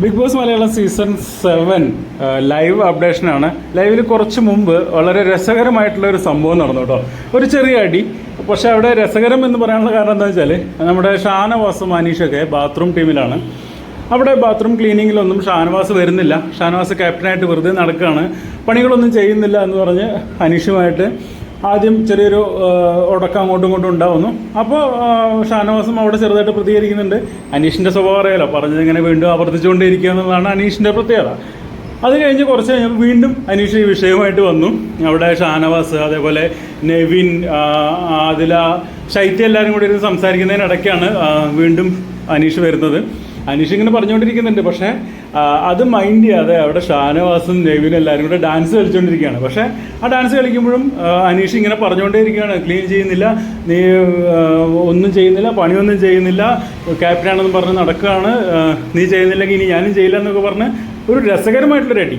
Big Boss Malayalam season seven live അപ്ഡേഷനാണ്. ലൈവിൽ കുറച്ച് മുമ്പ് വളരെ രസകരമായിട്ടുള്ള ഒരു സംഭവം നടന്നു കേട്ടോ. ഒരു ചെറിയ അടി. പക്ഷേ അവിടെ രസകരം എന്ന് പറയാനുള്ള കാരണം എന്താ വെച്ചാൽ നമ്മുടെ ഷാനവാസും അനീഷൊക്കെ ബാത്റൂം ടീമിലാണ്. അവിടെ ബാത്റൂം ക്ലീനിങ്ങിലൊന്നും ഷാനവാസ് വരുന്നില്ല. ഷാനവാസ് ക്യാപ്റ്റനായിട്ട് വെറുതെ നടക്കുകയാണ്. പണികളൊന്നും ചെയ്യുന്നില്ല എന്ന് പറഞ്ഞ് അനീഷുമായിട്ട് ആദ്യം ചെറിയൊരു ഉടക്കം അങ്ങോട്ടും ഇങ്ങോട്ടും ഉണ്ടാവുന്നു. അപ്പോൾ ഷാനവാസും അവിടെ ചെറുതായിട്ട് പ്രതികരിക്കുന്നുണ്ട്. അനീഷിന്റെ സ്വഭാവം അറിയാലോ പറഞ്ഞത് ഇങ്ങനെ വീണ്ടും ആവർത്തിച്ചുകൊണ്ടിരിക്കുക എന്നുള്ളതാണ് അനീഷിന്റെ പ്രത്യേകത. അത് കഴിഞ്ഞ് കുറച്ച് കഴിഞ്ഞപ്പോൾ വീണ്ടും അനീഷ് ഈ വിഷയവുമായിട്ട് വന്നു. അവിടെ ഷാനവാസ് അതേപോലെ നെവിൻ ആദില ശൈത്യ എല്ലാവരും കൂടി ഇരുന്ന് സംസാരിക്കുന്നതിനിടയ്ക്കാണ് വീണ്ടും അനീഷ് വരുന്നത്. അനീഷ് ഇങ്ങനെ പറഞ്ഞുകൊണ്ടിരിക്കുന്നുണ്ട്. പക്ഷേ അത് മൈൻഡ് ചെയ്യാതെ അവിടെ ഷാനവാസും നെവിനും എല്ലാവരും കൂടെ ഡാൻസ് കളിച്ചുകൊണ്ടിരിക്കുകയാണ്. പക്ഷേ ആ ഡാൻസ് കളിക്കുമ്പോഴും അനീഷ് ഇങ്ങനെ പറഞ്ഞുകൊണ്ടേ ഇരിക്കുകയാണ് ക്ലീൻ ചെയ്യുന്നില്ല നീ ഒന്നും ചെയ്യുന്നില്ല പണിയൊന്നും ചെയ്യുന്നില്ല ക്യാപ്റ്റനാണെന്ന് പറഞ്ഞ് നടക്കുകയാണ് നീ ചെയ്യുന്നില്ലെങ്കിൽ ഇനി ഞാനും ചെയ്യില്ല എന്നൊക്കെ പറഞ്ഞ് ഒരു രസകരമായിട്ടുള്ളൊരു അടി